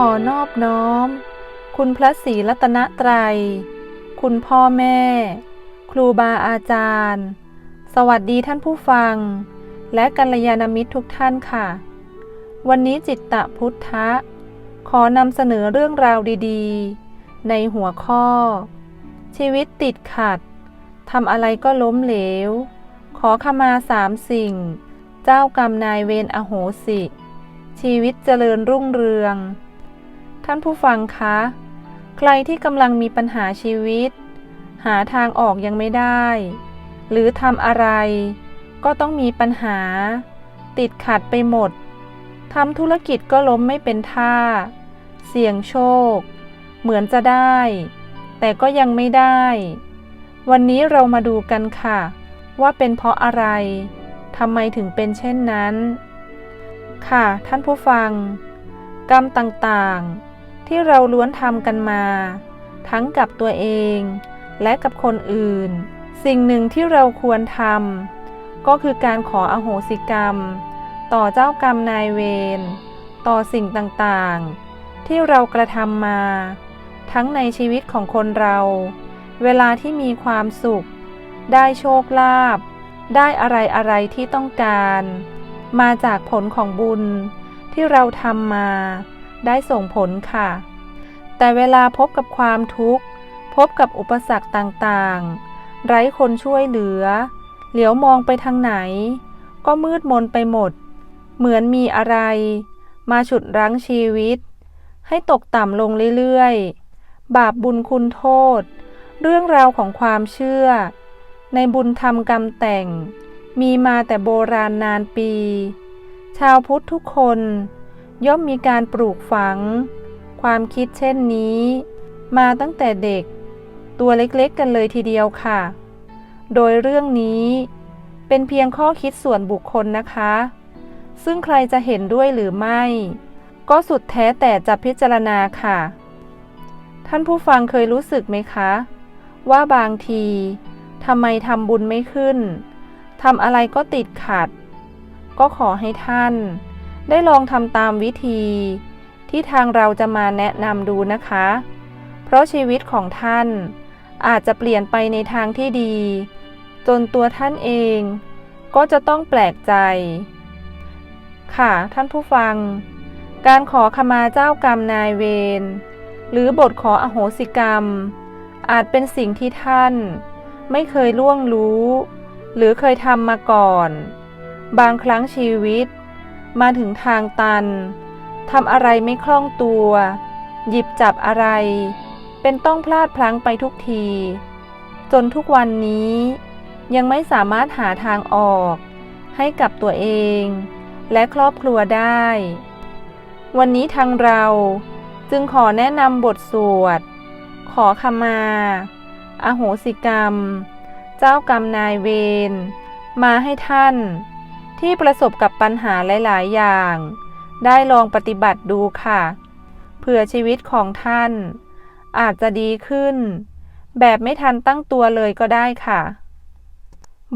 ขอนอบน้อม คุณพระศรีรัตนตรัย คุณพ่อแม่ ครูบาอาจารย์ สวัสดีท่านผู้ฟัง และกัลยาณมิตรทุกท่านค่ะ วันนี้จิตตะพุทธะ ขอนำเสนอเรื่องราวดีๆ ในหัวข้อ ชีวิตติดขัดทำอะไรก็ล้มเหลว ขอขมาสามสิ่ง เจ้ากรรมนายเวรอโหสิ ชีวิตเจริญรุ่งเรือง ท่านผู้ฟังคะ ใครที่กำลังมีปัญหาชีวิต หาทางออกยังไม่ได้ หรือทำอะไร ก็ต้องมีปัญหา ติดขัดไปหมดทำธุรกิจก็ล้มไม่เป็นท่า เสี่ยงโชค เหมือนจะได้ แต่ก็ยังไม่ได้ วันนี้เรามาดูกันค่ะ ว่าเป็นเพราะอะไรทำไมถึงเป็นเช่นนั้น ค่ะ ท่านผู้ฟัง กรรมต่างๆ ที่เราล้วนทำกันมา ทั้งกับตัวเอง และกับคนอื่น สิ่งหนึ่งที่เราควรทำก็คือการขออโหสิกรรม ต่อเจ้ากรรมนายเวรต่อสิ่งต่างๆ ที่เรากระทำมา ทั้งในชีวิตของคนเรา เวลาที่มีความสุข ได้โชคลาภได้อะไรอะไรที่ต้องการ มาจากผลของบุญที่เราทำมา ได้ส่งผลค่ะ แต่เวลาพบกับความทุกข์ พบกับอุปสรรคต่างๆ ไร้คนช่วยเหลือ เหลียวมองไปทางไหน ก็มืดมนไปหมด เหมือนมีอะไร มาฉุดรั้งชีวิต ให้ตกต่ำลงเรื่อยๆ บาปบุญคุณโทษ เรื่องราวของความเชื่อ ในบุญธรรมกรรมแต่ง มีมาแต่โบราณนานปี ชาวพุทธทุกคน ย่อมมีการปลูกฝัง ความคิดเช่นนี้ มาตั้งแต่เด็ก ตัวเล็กๆกันเลยทีเดียวค่ะ โดยเรื่องนี้เป็นเพียงข้อคิดส่วนบุคคลนะคะ ซึ่งใครจะเห็นด้วยหรือไม่ ก็สุดแท้แต่จะพิจารณาค่ะ ท่านผู้ฟังเคยรู้สึกไหมคะ ว่าบางทีทำไมทำบุญไม่ขึ้นทำอะไรก็ติดขัด ก็ขอให้ท่าน ได้ลองทำตามวิธี ที่ทางเราจะมาแนะนำดูนะคะ เพราะชีวิตของท่านอาจจะเปลี่ยนไปในทางที่ดี จนตัวท่านเองก็จะต้องแปลกใจ ค่ะท่านผู้ฟัง การขอขมาเจ้ากรรมนายเวรหรือบทขออโหสิกรรม อาจเป็นสิ่งที่ท่านไม่เคยล่วงรู้ หรือเคยทำมาก่อน บางครั้งชีวิต มาถึงทางตันทำอะไรไม่คล่องตัว หยิบจับอะไร เป็นต้องพลาดพลั้งไปทุกที จนทุกวันนี้ยังไม่สามารถหาทางออก ให้กับตัวเอง และครอบครัวได้ วันนี้ทางเราจึงขอแนะนำบทสวด ขอขมา อโหสิกรรม เจ้ากรรมนายเวรมาให้ท่าน ที่ประสบกับปัญหาหลาย ๆ อย่าง ได้ลองปฏิบัติดูค่ะเผื่อชีวิตของท่าน อาจจะดีขึ้น แบบไม่ทันตั้งตัวเลยก็ได้ค่ะ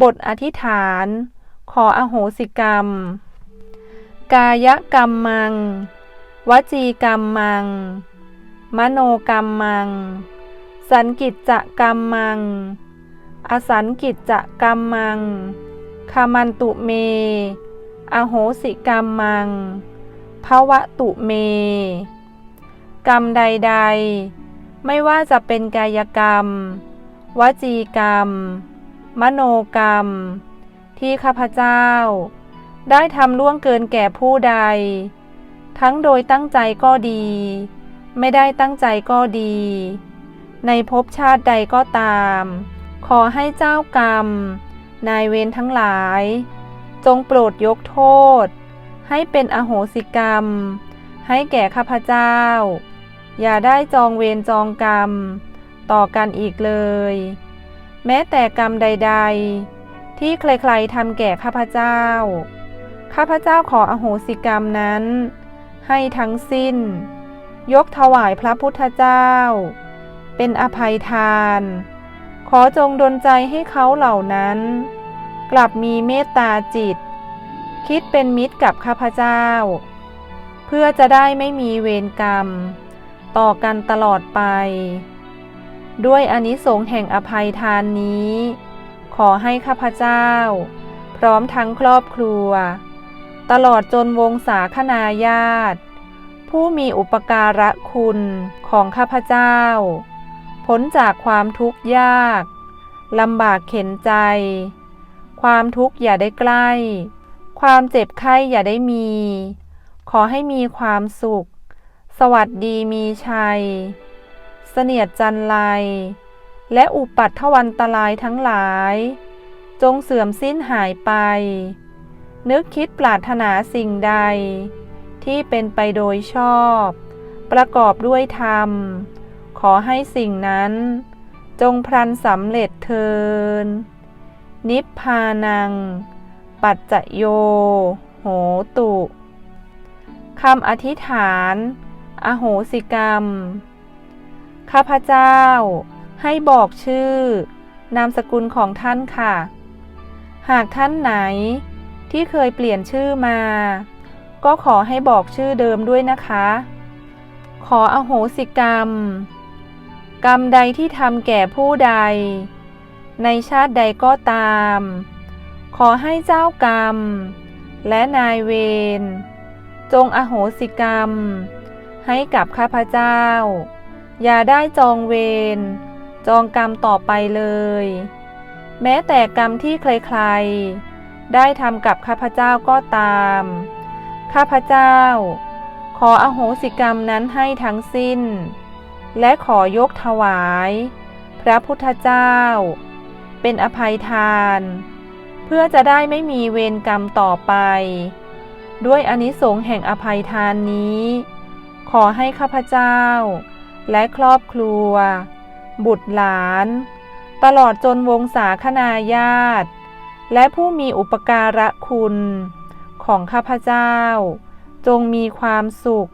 บทอธิษฐาน ขออโหสิกรรม กายกรรมมัง วจีกรรมมัง มโนกรรมมัง สันกิจจะกรรมมัง อสันกิจจะกรรมมัง คามันตุเม อโหสิกรรมมังภวะตุเม กรรมใด ๆ ไม่ว่าจะเป็นกายกรรม วจีกรรม มโนกรรม ที่ข้าพเจ้า ได้ทำล่วงเกินแก่ผู้ใด ทั้งโดยตั้งใจก็ดี ไม่ได้ตั้งใจก็ดี ในภพชาติใดก็ตาม ขอให้เจ้ากรรม นายเวรทั้งหลาย จงโปรดยกโทษ ให้เป็นอโหสิกรรม ให้แก่ข้าพเจ้า อย่าได้จองเวรจองกรรม ต่อกันอีกเลย แม้แต่กรรมใด ๆ ที่ใครๆทำแก่ข้าพเจ้า ข้าพเจ้าขออโหสิกรรมนั้น ให้ทั้งสิ้น ยกถวายพระพุทธเจ้า เป็นอภัยทาน ขอจงดลใจให้เขาเหล่านั้น กลับมีเมตตาจิต คิดเป็นมิตรกับข้าพเจ้า เพื่อจะได้ไม่มีเวรกรรม ต่อกันตลอดไป ด้วยอานิสงส์แห่งอภัยทานนี้ ขอให้ข้าพเจ้า พร้อมทั้งครอบครัว ตลอดจนวงศาคณาญาติ ผู้มีอุปการะคุณของข้าพเจ้า พ้นจากความทุกข์ยากลำบากเข็นใจ ความทุกข์อย่าได้ใกล้ ความเจ็บไข้อย่าได้มี ขอให้มีความสุข สวัสดีมีชัย เสนียดจันไรและอุปัตถวันตรายทั้งหลาย จงเสื่อมสิ้นหายไป นึกคิดปรารถนาสิ่งใด ที่เป็นไปโดยชอบ ประกอบด้วยธรรม ขอให้สิ่งนั้น จงพลันสำเร็จเทิน นิพพานัง ปัจจโย โหตุคำอธิษฐาน อโหสิกรรม ข้าพเจ้า ให้บอกชื่อ นามสกุลของท่านค่ะ หากท่านไหนที่เคยเปลี่ยนชื่อมา ก็ขอให้บอกชื่อเดิมด้วยนะคะ ขออโหสิกรรม กรรมใดที่ทำแก่ผู้ใด ในชาติใดก็ตาม ขอให้เจ้ากรรม และนายเวร จงอโหสิกรรม ให้กับข้าพเจ้า อย่าได้จองเวร จองกรรมต่อไปเลย แม้แต่กรรมที่ใครๆ ได้ทำกับข้าพเจ้าก็ตาม ข้าพเจ้า ขออโหสิกรรมนั้นให้ทั้งสิ้น และขอยกถวาย พระพุทธเจ้า เป็นอภัยทาน เพื่อจะได้ไม่มีเวรกรรมต่อไป ด้วยอนิสงส์แห่งอภัยทานนี้ ขอให้ข้าพเจ้า และครอบครัว บุตรหลาน ตลอดจนวงศาคณาญาติ และผู้มีอุปการะคุณของข้าพเจ้า จงมีความสุข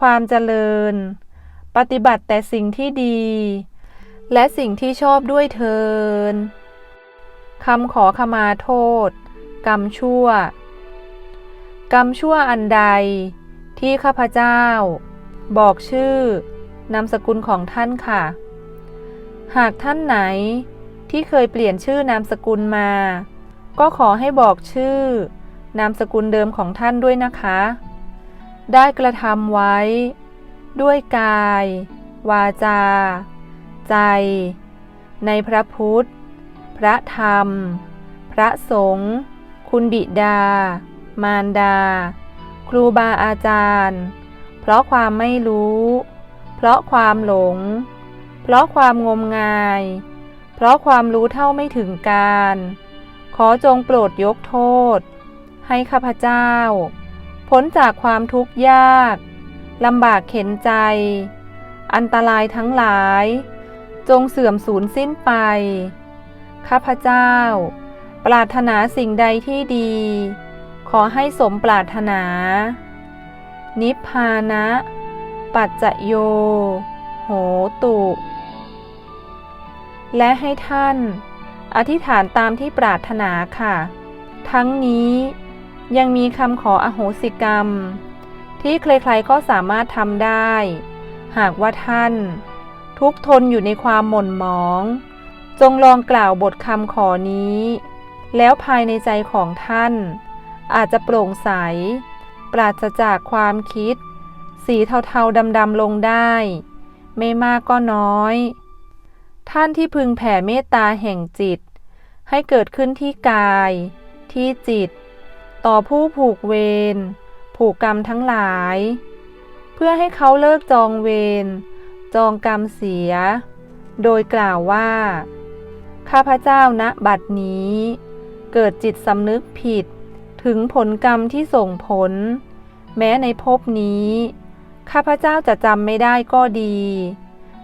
ความเจริญ ปฏิบัติแต่สิ่งที่ดี และสิ่งที่ชอบด้วยเทินคำขอขมาโทษ กรรมชั่ว กรรมชั่วอันใด ที่ข้าพเจ้า บอกชื่อนามสกุลของท่านค่ะ หากท่านไหนที่เคยเปลี่ยนชื่อนามสกุลมา ก็ขอให้บอกชื่อนามสกุลเดิมของท่านด้วยนะคะ ได้กระทำไว้ ด้วยกาย วาจา ใจ ในพระพุทธ พระธรรม พระสงฆ์คุณบิดา มารดา ครูบาอาจารย์ เพราะความไม่รู้ เพราะความหลง เพราะความงมงาย เพราะความรู้เท่าไม่ถึงการ ขอจงโปรดยกโทษ ให้ข้าพเจ้า พ้นจากความทุกข์ยาก ลำบากเข็นใจ อันตรายทั้งหลาย จงเสื่อมสูญสิ้นไป ข้าพเจ้า ปรารถนาสิ่งใดที่ดี ขอให้สมปรารถนา นิพพานะ ปัจจโย โหตุ และให้ท่าน อธิษฐานตามที่ปรารถนาค่ะ ทั้งนี้ยังมีคำขออโหสิกรรม ที่ใครๆก็สามารถทำได้ หากว่าท่าน ทุกทนอยู่ในความหม่นหมอง จงลองกล่าวบทคำขอนี้ แล้วภายในใจของท่าน อาจจะโปร่งใส ปราศจากความคิด สีเทาๆดำๆลงได้ ไม่มากก็น้อย ท่านที่พึงแผ่เมตตาแห่งจิต ให้เกิดขึ้นที่กาย ที่จิต ต่อผู้ผูกเวร ผูกกรรมทั้งหลาย เพื่อให้เขาเลิกจองเวร จองกรรมเสีย โดยกล่าวว่า ข้าพเจ้าณบัดนี้ เกิดจิตสำนึกผิดถึงผลกรรมที่ส่งผล แม้ในภพนี้ ข้าพเจ้าจะจำไม่ได้ก็ดี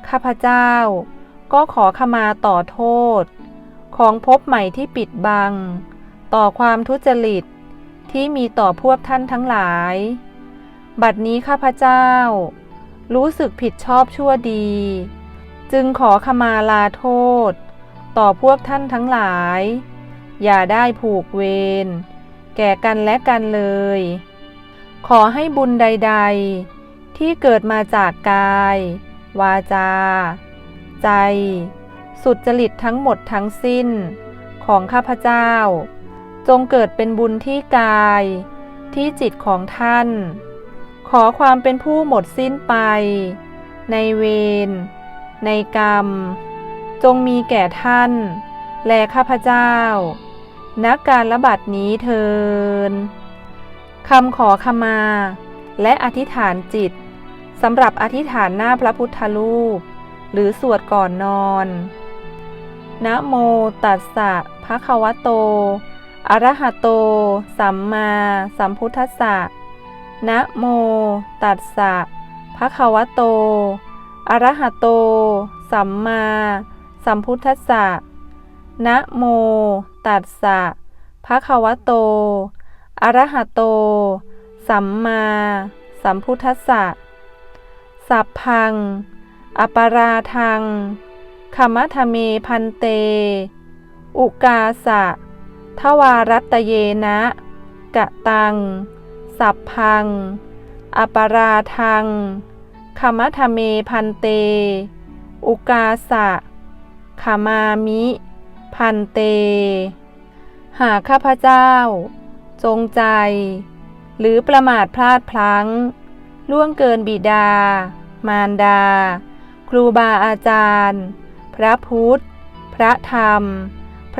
ข้าพเจ้าก็ขอขมาต่อโทษ ของภพใหม่ที่ปิดบัง ต่อความทุจริต ที่มีต่อพวกท่านทั้งหลาย บัดนี้ข้าพเจ้า รู้สึกผิดชอบชั่วดี จึงขอขมาลาโทษ ต่อพวกท่านทั้งหลาย อย่าได้ผูกเวรแก่กันและกันเลย ขอให้บุญใด ๆ ที่เกิดมาจากกาย วาจา ใจ สุดจริตทั้งหมดทั้งสิ้นของข้าพเจ้า จงเกิดเป็นบุญที่กาย ที่จิตของท่าน ขอความเป็นผู้หมดสิ้นไป ในเวร ในกรรม จงมีแก่ท่าน และข้าพเจ้า นักการระบัดนี้เทินคำขอขมา และอธิษฐานจิตสำหรับอธิษฐานหน้าพระพุทธรูป หรือสวดก่อนนอน นะโมตัสสะภะคะวะโต อระหะโต สัมมาสัมพุทธัสสะ นะโม ตัสสะภะคะวะโต อระหะโต สัมมาสัมพุทธัสสะ นะโม ตัสสะภะคะวะโต อระหะโต สัมมาสัมพุทธัสสะ สัพพัง อปาราทังขมัทเมพันเต อุกาสะ ทวารัตเยนะกะตัง สัพพัง อปาราทังขมัทเมพันเต อุกาสะขามามิ พันเต หากข้าพเจ้า จงใจ หรือประมาทพลาดพลั้ง ล่วงเกินบิดา มารดา ครูบาอาจารย์ พระพุทธ พระธรรม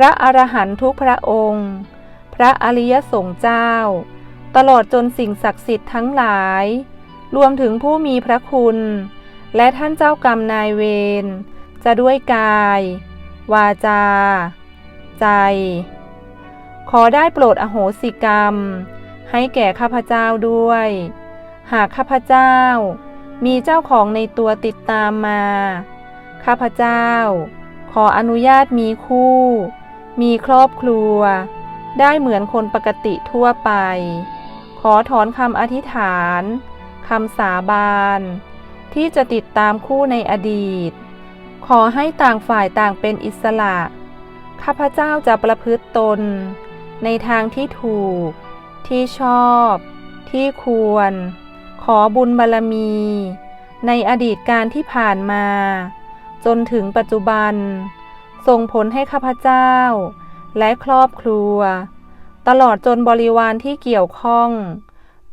ระอรหันตุกพระองค์ พระอริยสงฆ์เจ้า ตลอดจนสิ่งศักดิ์สิทธิ์ทั้งหลาย รวมถึงผู้มีพระคุณ และท่านเจ้ากรรมนายเวร จะด้วยกาย วาจา ใจ ขอได้โปรดอโหสิกรรม ให้แก่ข้าพเจ้าด้วย หากข้าพเจ้า มีเจ้าของในตัวติดตามมา ข้าพเจ้า ขออนุญาตมีคู่ มีครอบครัว ได้เหมือนคนปกติทั่วไป ขอถอนคำอธิษฐานคำสาบาน ที่จะติดตามคู่ในอดีต ขอให้ต่างฝ่ายต่างเป็นอิสระ ข้าพเจ้าจะประพฤติตน ในทางที่ถูก ที่ชอบ ที่ควร ขอบุญบารมี ในอดีตการที่ผ่านมา จนถึงปัจจุบัน ส่งผลให้ข้าพเจ้า และครอบครัว ตลอดจนบริวารที่เกี่ยวข้อง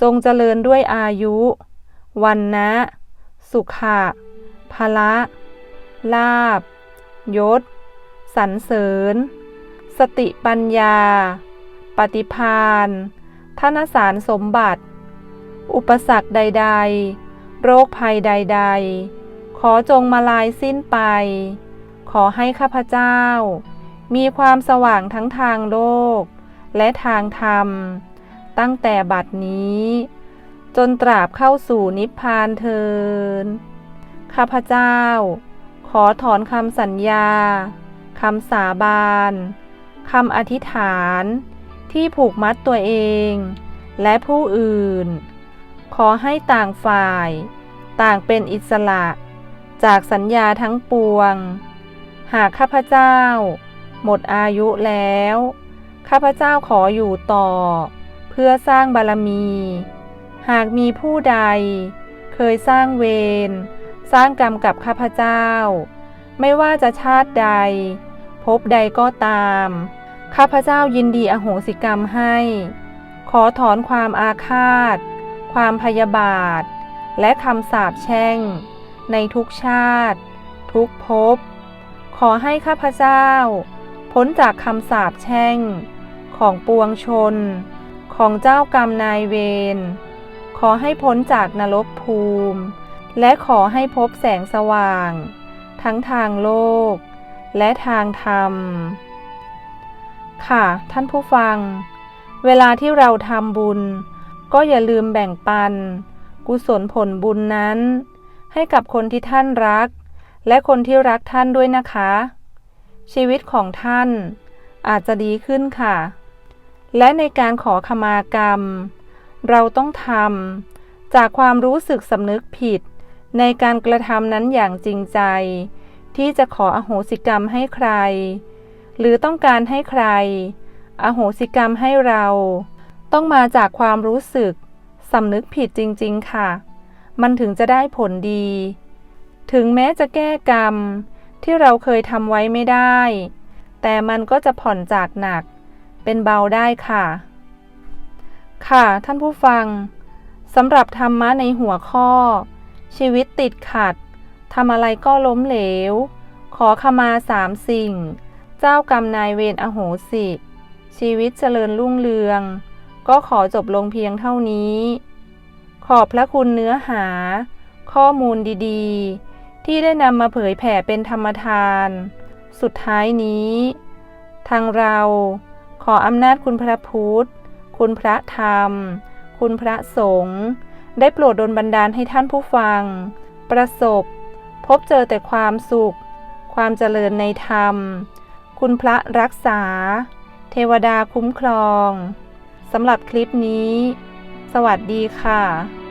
จงเจริญด้วยอายุ วันนะ สุขะพละลาบ ยศ สรรเสริญ สติปัญญา ปฏิพานธนสารสมบัติ อุปสรรคใด ๆ โรคภัยใด ๆ ขอจงมาลายสิ้นไป ขอให้ข้าพเจ้า มีความสว่างทั้งทางโลก และทางธรรม ตั้งแต่บัดนี้ จนตราบเข้าสู่นิพพานเทินข้าพเจ้า ขอถอนคำสัญญาคำสาบานคำอธิษฐานที่ผูกมัดตัวเอง และผู้อื่น ขอให้ต่างฝ่าย ต่างเป็นอิสระ จากสัญญาทั้งปวง หากข้าพเจ้า หมดอายุแล้ว ข้าพเจ้าขออยู่ต่อ เพื่อสร้างบารมี หากมีผู้ใด เคยสร้างเวรสร้างกรรมกับข้าพเจ้า ไม่ว่าจะชาติใด พบใดก็ตาม ข้าพเจ้ายินดีอโหสิกรรมให้ ขอถอนความอาฆาต ความพยาบาท และคำสาปแช่ง ในทุกชาติ ทุกภพ ขอให้ข้าพเจ้า พ้นจากคำสาปแช่ง ของปวงชน ของเจ้ากรรมนายเวร ขอให้พ้นจากนรกภูมิ และขอให้พบแสงสว่าง ทั้งทางโลก และทางธรรม ค่ะ ท่านผู้ฟัง เวลาที่เราทำบุญ ก็อย่าลืมแบ่งปัน กุศลผลบุญนั้น ให้กับคนที่ท่านรัก และคนที่รักท่านด้วยนะคะ ชีวิตของท่านอาจจะดีขึ้นค่ะ และในการขอขมากรรม เราต้องทำจากความรู้สึกสำนึกผิด ในการกระทำนั้นอย่างจริงใจ ที่จะขออโหสิกรรมให้ใคร หรือต้องการให้ใคร อโหสิกรรมให้เรา ต้องมาจากความรู้สึกสำนึกผิดจริง ๆ ค่ะ มันถึงจะได้ผลดี ถึงแม้จะแก้กรรม ที่เราเคยทำไว้ไม่ได้ แต่มันก็จะผ่อนจากหนัก เป็นเบาได้ค่ะ ค่ะท่านผู้ฟังสำหรับธรรมะในหัวข้อ ชีวิตติดขัดทำอะไรก็ล้มเหลว ขอขมาสามสิ่ง เจ้ากรรมนายเวรอโหสิ ชีวิตเจริญรุ่งเรือง ก็ขอจบลงเพียงเท่านี้ ขอบพระคุณเนื้อหา ข้อมูลดีๆ ที่ได้นำมาเผยแผ่เป็นธรรมทาน สุดท้ายนี้ ทางเราขออำนาจคุณพระพุทธ คุณพระธรรม คุณพระสงฆ์ได้โปรดดลบันดาลให้ท่านผู้ฟัง ประสบ พบเจอแต่ความสุข ความเจริญในธรรม คุณพระรักษา เทวดาคุ้มครองสำหรับคลิปนี้ สวัสดีค่ะ